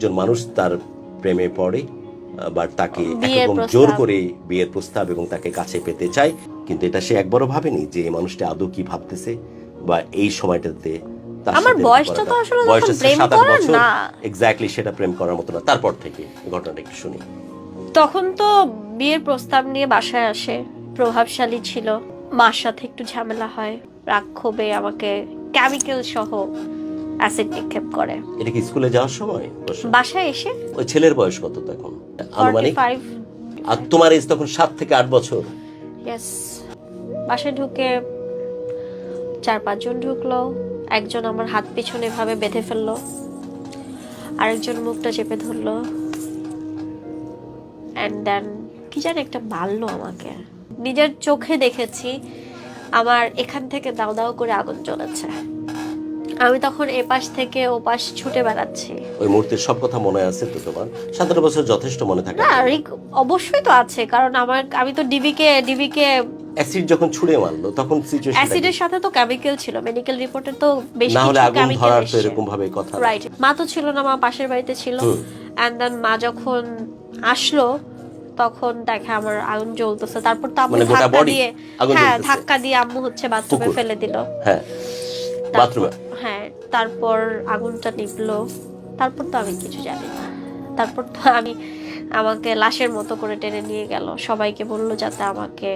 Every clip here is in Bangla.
একজন মানুষ তার প্রেমে পড়ে বা তাকে একরকম জোর করে বিয়ের প্রস্তাব এবং তাকে কাছে পেতে চায়। কিন্তু এটা সে একবারও ভাবেনি যে এই মানুষটা আদৌ কি ভাবতেছে বা এই সময়টাতে আমার বয়সটা তো আসলে প্রেম করার না। এক্স্যাক্টলি সেটা প্রেম করার মতো না। তারপর থেকে ঘটনাটা একটু শুনি। তখন তো বিয়ের প্রস্তাব নিয়ে বাসায় আসে। প্রভাবশালী ছিল। মার সাথে একটু ঝামেলা হয়। রাগ ক্ষোভে আমাকে কেমিক্যাল সহ অ্যাসিড নিক্ষেপ করে। এটা কি স্কুলে যাওয়ার সময়? বাসায় এসে ওই ছেলের বয়স কত তখন? আনুমানিক? আর তোমার এজ তখন সাত থেকে আট বছর? ইয়েস বাসায় ঢুকে চার পাঁচজন ঢুকলো একজন আমার হাত পিছনে ভাবে বেঁধে ফেলল আরেকজন মুখটা চেপে ধরলো। অ্যান্ড দেন কি জানি একটা মারলো আমাকে। নিজের চোখে দেখেছি আমার এখান থেকে দাও দাও করে আগুন জ্বলেছে। আমি তখন এপাশ থেকে ওপাশ ছুটে বেড়াচ্ছি। ওই মুহূর্তের সব কথা মনে আছে তো তোমার? সতেরো বছর যথেষ্ট মনে থাকে। না রিক- অবশ্যই তো আছে কারণ আমার আমি তো ডিবিকে ডিবিকে অ্যাসিড যখন ছুড়ে মারলো তখন সিচুয়েশন অ্যাসিডের সাথে তো কেমিক্যাল ছিল মেডিকেল রিপোর্টে তো বেশ না হলে আগুন ধরার তো এরকম ভাবে কথা রাইট মা তো ছিল না মা পাশের বাড়িতে ছিল। এন্ড দেন মা যখন আসলো তখন দেখে আমার আগুন জ্বলতেছে। তারপর তো আম্মু মানে ধাক্কা দিয়ে হ্যাঁ ধাক্কা দিয়ে আম্মু হচ্ছে বাথরুমে। ফেলে দিল। হ্যাঁ। বাথরুমে? হ্যাঁ তারপর আগুনটা নিভলো। তারপর তো আমি কিছু জানি না। তারপর তো আমি আমাকে লাশের মতো করে টেনে নিয়ে গেল। সবাইকে বলল যাতে আমাকে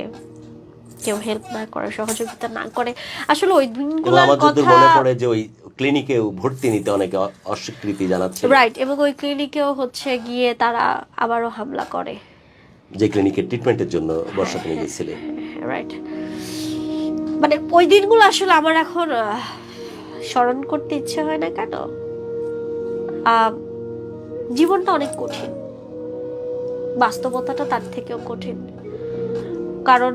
কেউ হেল্প না করে সহযোগিতা না করে। আসলে ওই দিনগুলোর কথা মনে পড়ে যে ওই ক্লিনিকে ভর্তি নিতে অনেকে অস্বীকৃতি জানাচ্ছে। রাইট এবং ওই ক্লিনিকেও হচ্ছে গিয়ে তারা আবারও হামলা করে। যে ক্লিনিকের ট্রিটমেন্টের জন্য বর্ষা তুমি গেছিলে রাইট মানে ওই দিনগুলো আসলে আমার এখন স্মরণ করতে ইচ্ছে হয় না কেন? জীবনটা অনেক কঠিন। বাস্তবতাটা তার থেকেও কঠিন। কারণ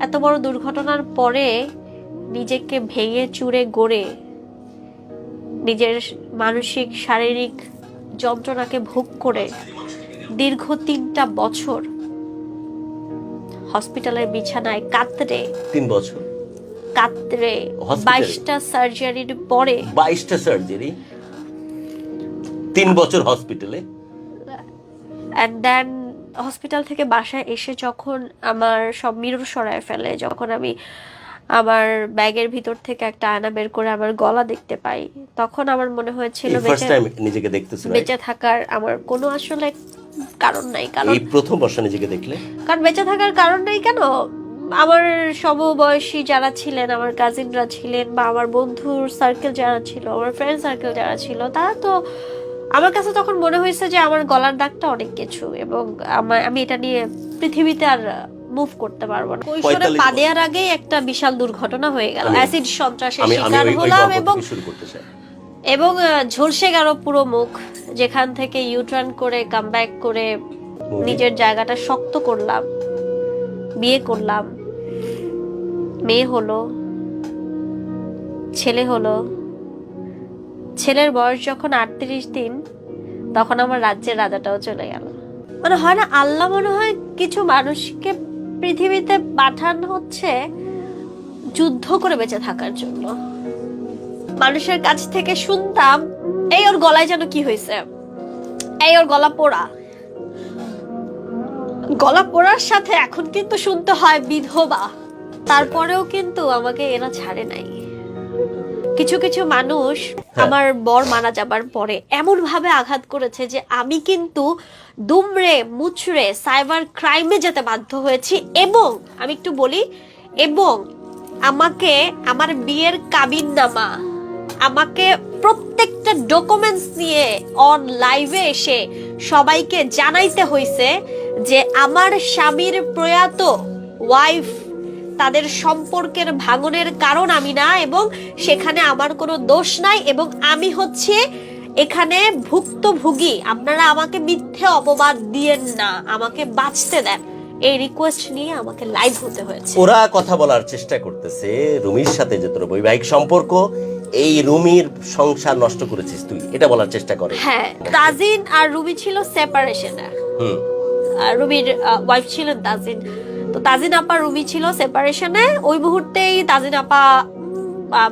এত বড় দুর্ঘটনার পরে নিজেকে ভেঙে চুরে গড়ে নিজের মানসিক, শারীরিক যন্ত্রণাকে ভোগ করে দীর্ঘ তিনটা বছর হসপিটালের বিছানায় কাতরে তিন বছর। কাতরে বাইশটা সার্জারির পরে। বাইশটা সার্জারি তিন বছর হসপিটালে অ্যান্ড দেন হসপিটাল থেকে বাসায় এসে যখন আমার সব মিরর সরায় ফেলে যখন আমি আমার ব্যাগের ভিতর থেকে একটা আয়না বের করে আমার গলা দেখতে পাই তখন আমার মনে হয়েছিল নিজেকে দেখতেছো right? বেঁচে থাকার আমার কোনো আসলে কারণ নাই কারণ এই প্রথম বর্ষা নিজেকে দেখলে? কারণ বেঁচে থাকার কারণ নেই কেন? আমার সমবয়সী যারা ছিলেন আমার কাজিনরা ছিলেন বা আমার বন্ধুর সার্কেল যারা ছিল আমার ফ্রেন্ড সার্কেল যারা ছিল তারা তো আমার কাছে তখন মনে হয়েছে যে আমার গলার দাগটা অনেক কিছু এবং আমার আমি এটা নিয়ে পৃথিবীতে আর মুভ করতে পারব না। কৈশোরে পা দেওয়ার আগেই একটা বিশাল দুর্ঘটনা হয়ে গেল। অ্যাসিড সন্ত্রাসের শিকার হলাম এবং এবং ঝলসে গেল পুরো মুখ যেখান থেকে ইউটার্ন করে কাম করে নিজের জায়গাটা শক্ত করলাম বিয়ে করলাম। মেয়ে হলো, ছেলে হলো। ছেলের বয়স যখন আটত্রিশ দিন, তখন আমার রাজ্যের রাজাটাও চলে গেল। মানে হয় না, আল্লাহ মনে হয় কিছু মানুষকে পৃথিবীতে পাঠানো হচ্ছে যুদ্ধ করে বেঁচে থাকার জন্য। মানুষের কাছ থেকে শুনতাম, এই ওর গলায় যেন কি হয়েছে? এই ওর গলা পোড়া। গলা পোড়ার সাথে এখন কিন্তু শুনতে হয় বিধবা। তারপরেও কিন্তু আমাকে এরা ছাড়ে নাই। কিছু কিছু মানুষ আমার বর মারা যাবার পরে এমন ভাবে আঘাত করেছে যে আমি কিন্তু দুমড়ে মুচড়ে সাইবার ক্রাইমে যেতে বাধ্য হয়েছি এবং আমি একটু বলি এবং আমাকে আমার বিয়ের কাবিন নামা আমাকে প্রত্যেকটা ডকুমেন্টস নিয়ে অন লাইভে এসে সবাইকে জানাইতে হয়েছে যে আমার স্বামীর প্রয়াত ওয়াইফ তাদের সম্পর্কের ভাঙনের কারণ আমি না এবং সেখানে আমার কোনো দোষ নাই এবং আমি হচ্ছে এখানে ভুক্তভোগী। আপনারা আমাকে মিথ্যে অপবাদ দিয়েন না আমাকে বাঁচতে দেন। এই রিকোয়েস্ট নিয়ে আমাকে লাইভ হতে হয়েছে। ওরা কথা বলার চেষ্টা করতেছে রুমির সাথে যে তোর বৈবাহিক সম্পর্ক এই রুমির সংসার নষ্ট করেছিস তুই এটা বলার চেষ্টা করে। হ্যাঁ তাজিন আর রুমি ছিল সেপারেশনে হুম। রুবির ওয়াইফ ছিলেন তাজিন। তো তাজিন আপা, রুমি ছিল সেপারেশনে ওই মুহূর্তেই তাজিন আপা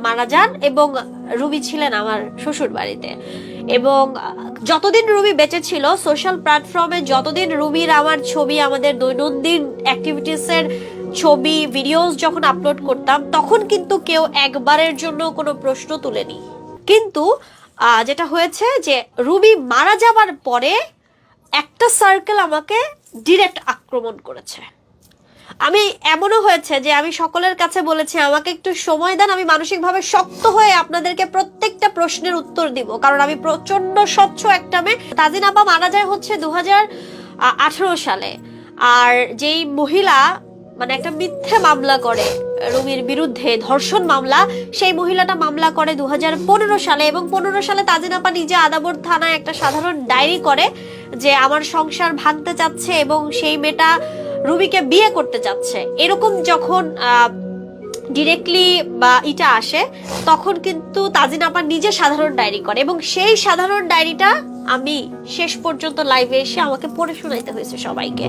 মারা যান এবং রুবি ছিলেন আমার শ্বশুর বাড়িতে। এবং যতদিন রুমি বেঁচে ছিল সোশ্যাল প্ল্যাটফর্মে যতদিন রুমির আমার ছবি, আমাদের দৈনন্দিন অ্যাক্টিভিটিসের ছবি ভিডিওস যখন আপলোড করতাম, তখন কিন্তু কেউ একবারের জন্য কোনো প্রশ্ন তুলেনি। কিন্তু যেটা হয়েছে যে রুবি মারা যাওয়ার পরে একটা সার্কেল আমাকে ডিরেক্ট আক্রমণ করেছে। আমি, এমনও হয়েছে যে আমি সকলের কাছে বলেছি, আমাকে একটু সময় দেন, আমি মানসিকভাবে শক্ত হয়ে আপনাদেরকে প্রত্যেকটা প্রশ্নের উত্তর দিব। কারণ আমি প্রচণ্ড স্বচ্ছ একটা মেয়ে। তাজিন আপা মারা যায় হচ্ছে দু সালে। আর যেই মহিলা মানে একটা মিথ্যে মামলা করে, রুমির বিরুদ্ধে ধর্ষণ মামলা, সেই মহিলাটা মামলা করে দু হাজার পনেরো সালে। এবং পনেরো সালে তাজিন আপা নিজে আদাবর থানায় একটা সাধারণ ডায়েরি করে। যে আমার সংসার ভাঙতে চাচ্ছে এবং সেই মেয়েটা রুবিকে বিয়ে করতে চাচ্ছে এরকম যখন ডিরেক্টলি বা ইটা আসে, তখন কিন্তু তাজিন আপা নিজে সাধারণ ডায়েরি করে এবং সেই সাধারণ ডায়েরিটা আমি শেষ পর্যন্ত লাইভে এসে আমাকে পড়ে শোনাইতে হয়েছে সবাইকে।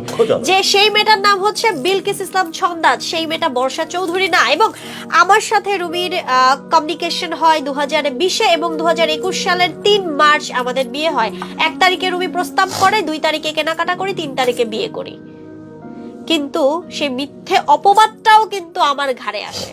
যে সেই মেয়েটার নাম হচ্ছে বিলকিস ইসলাম ছন্দাজ সেই মেয়েটা বর্ষা চৌধুরী না। এবং আমার সাথে রুমির কমিউনিকেশন হয় দু হাজার বিশে এবং দু হাজার একুশ সালের তিন মার্চ আমাদের বিয়ে হয়। এক তারিখে রুমি প্রস্তাব করে দুই তারিখে কেনাকাটা করি তিন তারিখে বিয়ে করি। কিন্তু সেই মিথ্যে অপবাদটাও কিন্তু আমার ঘাড়ে আসে।